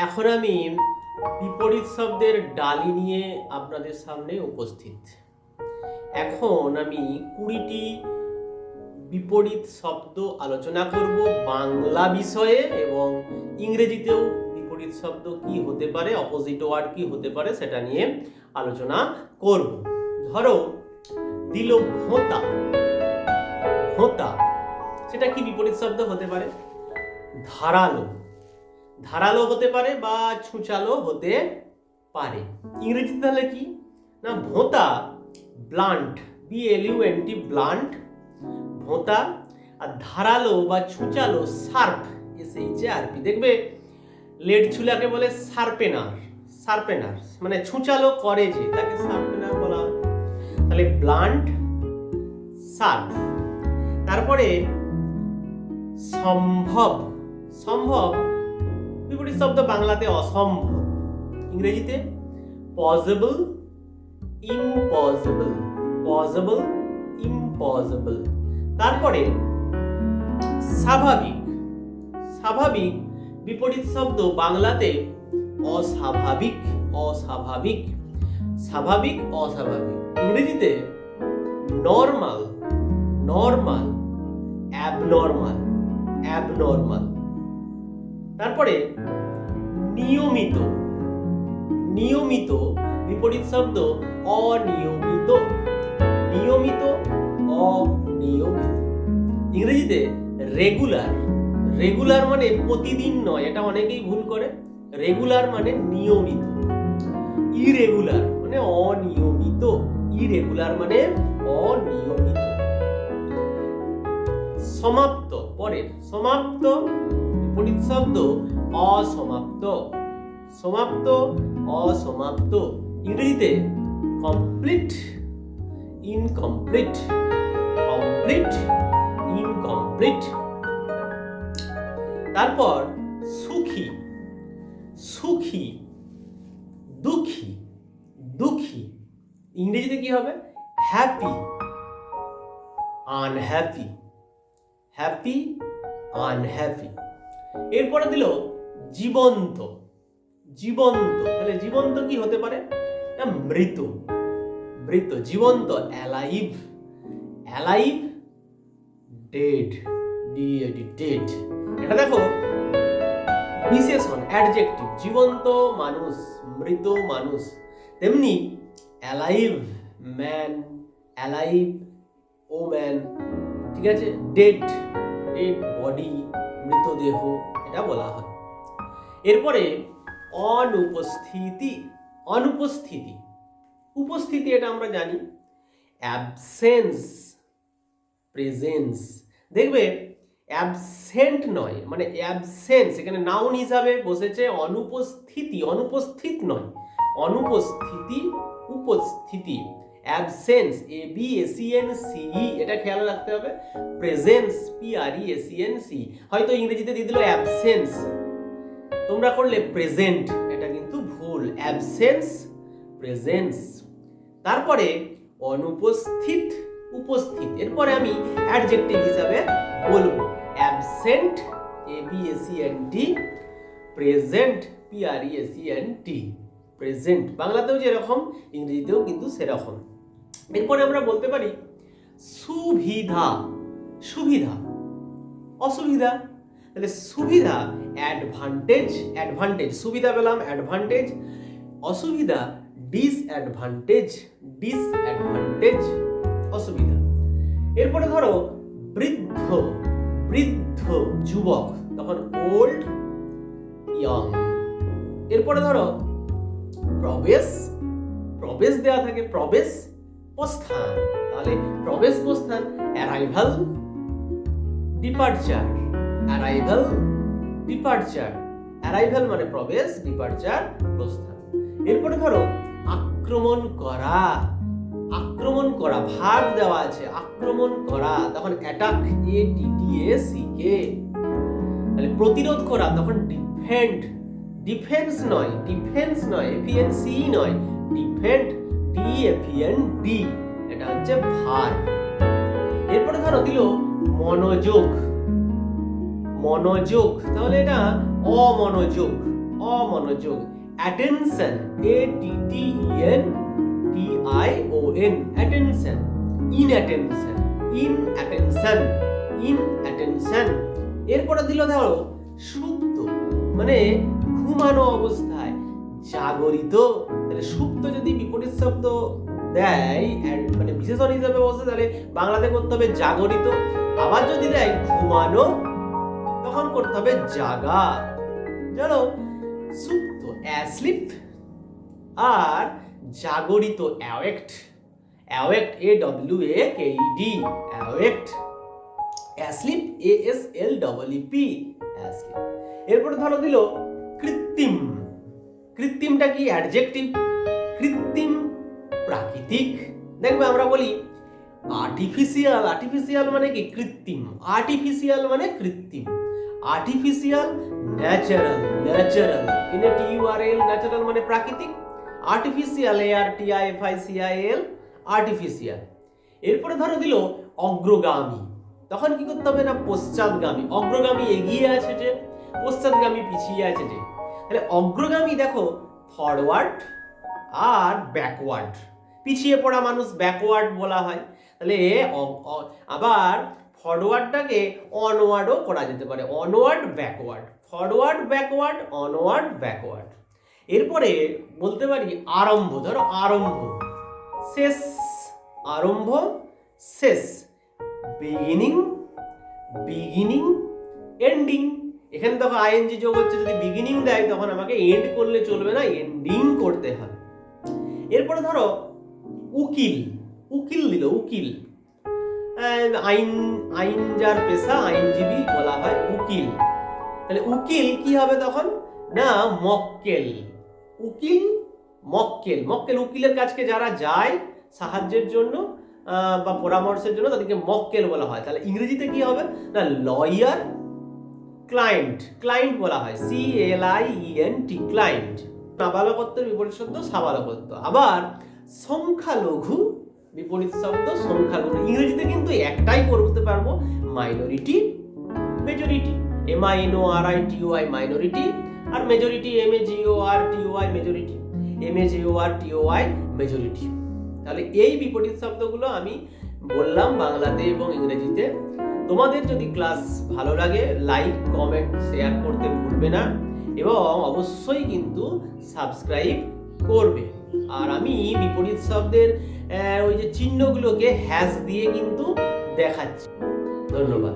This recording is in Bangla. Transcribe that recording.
এখন আমি বিপরীত শব্দের ডালি নিয়ে আপনাদের সামনে উপস্থিত। এখন আমি কুড়িটি বিপরীত শব্দ আলোচনা করব বাংলা বিষয়ে এবং ইংরেজিতেও বিপরীত শব্দ কি হতে পারে অপোজিট ওয়ার্ড কি হতে পারে সেটা নিয়ে আলোচনা করব। ধরো, দিল ভোঁতা। ভোঁতা, সেটা কি বিপরীত শব্দ হতে পারে? ধারালো। ধারালো হতে পারে বা ছুঁচালো হতে পারে। ইংরেজিতে তাহলে কি? না, ভোঁতা, blunt B L U blunt, ভোঁতা, আর ধারালো বা ছুঁচালো sharp S H R P দেখবে, লেড ছুলাকে বলে শার্পেনার শার্পেনার মানে ছুঁচালো করে যে, তাকে শার্পেনার বলা হয়। তাহলে ব্লান্ট, সার্প। তারপরে সম্ভব সম্ভব বিপরীত শব্দ বাংলাতে অসম্ভব ইংরেজিতে পসিবল ইম্পসিবল পসিবল ইম্পসিবল তারপরে স্বাভাবিক স্বাভাবিক, বিপরীত শব্দ বাংলাতে অস্বাভাবিক অস্বাভাবিক, স্বাভাবিক, অস্বাভাবিক। ইংরেজিতে নর্মাল নর্মাল অ্যাবনর্মাল অ্যাবনর্মাল তারপরে নিয়মিত নিয়মিত বিপরীত শব্দ অনিয়মিত, নিয়মিত, অনিয়মিত। ইংরেজিতে রেগুলার রেগুলার মানে প্রতিদিন নয়, এটা অনেকেই ভুল করে। রেগুলার মানে নিয়মিত। ইরেগুলার মানে অনিয়মিত। ইরেগুলার মানে অনিয়মিত। সমাপ্ত, পরের, সমাপ্ত বিপরীত শব্দ অসমাপ্ত। সমাপ্ত, অসমাপ্ত। ইংরেজিতে কমপ্লিট ইনকমপ্লিট কমপ্লিট ইনকমপ্লিট তারপর সুখী সুখী, দুঃখী দুঃখী। ইংরেজিতে কি হবে? হ্যাপি আনহ্যাপি হ্যাপি আনহ্যাপি এরপরে দিল জীবন্ত। জীবন্ত। তাহলে জীবন্ত কি হতে পারে? মৃত। মৃত, জীবন্ত অ্যালাইভ অ্যালাইভ ডেড ডেড এটা দেখো বিশেষণ অ্যাডজেক্টিভ জীবন্ত মানুষ, মৃত মানুষ। তেমনি অ্যালাইভ ম্যান অ্যালাইভ ও ম্যান ঠিক আছে? ডেড ডেড বডি মৃতদেহ, এটা বলা হয়। এরপরে অনুপস্থিতি অনুপস্থিতি। উপস্থিতি এটা আমরা জানি। Absence, presence. দেখবে, অ্যাবসেন্ট নয় মানে অ্যাবসেন্স, এখানে নাউন হিসাবে বসেছে অনুপস্থিতি, অনুপস্থিত নয়। অনুপস্থিতি, উপস্থিতি। অ্যাবসেন্স এ বি এসিএন সিই এটা খেয়াল রাখতে হবে। Presence P R E S E N C হয়তো ইংরেজিতে দিয়ে দিল অ্যাবসেন্স তোমরা করলে প্রেজেন্ট এটা কিন্তু ভুল। অ্যাবসেন্স প্রেজেন্স তারপরে অনুপস্থিত, উপস্থিত। এরপরে আমি অ্যাডজেক্টিভ হিসাবে বলব। Absent A B S N T present P R E S N T present বাংলাতেও যেরকম, ইংরেজিতেও কিন্তু সেরকম। এরপরে আমরা বলতে পারি সুবিধা সুবিধা, অসুবিধা। তাহলে সুবিধা অ্যাডভান্টেজ অ্যাডভান্টেজ সুবিধা পেলাম অ্যাডভান্টেজ অসুবিধা ডিসঅ্যাডভান্টেজ ডিসঅ্যাডভান্টেজ অসুবিধা। এরপরে ধরো, বৃদ্ধ বৃদ্ধ যুবক, তখন ওল্ড ইয়ং এরপরে ধরো, প্রবেশ প্রবেশ দেওয়া থাকে, প্রবেশ। প্রস্থান তাহলে প্রবেশ প্রস্থান arrival departure arrival departure arrival মানে প্রবেশ ডিপার্চার প্রস্থান এরপরে ধরো, আক্রমণ করা। আক্রমণ করা ভাগ দেওয়া আছে, আক্রমণ করা। তখন attack A T T A C K তাহলে প্রতিরোধ করা, তখন ডিফেন্ড ডিফেন্স নয় ডিফেন্স নয় এফিএন সি নয় defend D F E N D এটা হচ্ছে ভার। এরপরে ধরো দিল মনোযোগ। মনোযোগ, তাহলে এটা অমনোযোগ অমনোযোগ। Attention A T T N T I O N attention inattention inattention inattention এরপরে দিল ধরো সুপ্ত মানে ঘুমানো অবস্থায়, জাগরিত। তাহলে সুপ্ত যদি বিপরীত শব্দ দেয় মানে বিশেষণ হিসেবে বসে তাহলে বাংলাতে করতে হবে জাগরিত। আবার যদি দেয় ঘুমানো, তখন করতে হবে জাগা জানো, সুপ্ত অ্যাসলিপ আর জাগরিত awake awake A W A K D awake asleep A S L double E P asleep এরপরে ধরো দিল কৃত্রিম। কৃত্রিমটা কি অ্যাডজেক্টিভ কৃত্রিম প্রাকৃতিক? দেখবে আমরা বলি আর্টিফিশিয়াল আর্টিফিশিয়াল মানে কি? কৃত্রিম। আর্টিফিশিয়াল মানে কৃত্রিম। Artificial natural natural N T U R L natural মানে প্রাকৃতিক। Artificial A R T I F I C I L artificial এরপরে ধরো দিল অগ্রগামী। তখন কি করতে হবে না? পশ্চাৎগামী। অগ্রগামী এগিয়ে আছে যে, পশ্চাৎগামী পিছিয়ে আছে যে। তাহলে অগ্রগামী দেখো ফরওয়ার্ড আর ব্যাকওয়ার্ড পিছিয়ে পড়া মানুষ ব্যাকওয়ার্ড বলা হয়। তাহলে আবার ফরওয়ার্ডটাকে অনওয়ার্ডও করা যেতে পারে। Onward backward forward backward onward backward এরপরে বলতে পারি আরম্ভ, ধরো আরম্ভ। শেষ আরম্ভ, শেষ। বিগিনিং বিগিনিং এন্ডিং এখানে তখন আইএনজি যোগ হচ্ছে, যদি বিগিনিং দেয়, তখন আমাকে এন্ড করলে চলবে না এন্ডিং করতে হয়। এরপরে ধরো, উকিল উকিল দিল, উকিল। আইন আইন যার পেশা, আইনজীবী বলা হয় উকিল। তাহলে উকিল কি হবে তখন? না, মক্কেল। উকিল, মক্কেল। মক্কেল উকিলের কাছকে যারা যায় সাহায্যের জন্য বা পরামর্শের জন্য, তাদেরকে মক্কেল বলা হয়। তাহলে ইংরেজিতে কি হবে? না, লয়ার ক্লায়েন্ট ক্লায়েন্ট বলা হয় C L I N T client নাবালকত্বের বিপরীত শব্দ সাবালকত্ব। আবার সংখ্যালঘু, বিপরীত শব্দ সংখ্যালঘু। ইংরেজিতে কিন্তু একটাই করতে পারব minority majority M I N O R I T Y minority R majority M A G O R T Y majority M A G O R T O I majority তাহলে এই বিপরীত শব্দগুলো আমি বললাম বাংলাতে এবং ইংরেজিতে। তোমাদের যদি ক্লাস ভালো লাগে লাইক কমেন্ট শেয়ার করতে ভুলবে না এবং অবশ্যই কিন্তু সাবস্ক্রাইব করবে। আর আমি বিপরীত শব্দের ওই যে চিহ্নগুলোকে হ্যাশ দিয়ে কিন্তু দেখাচ্ছি। ধন্যবাদ।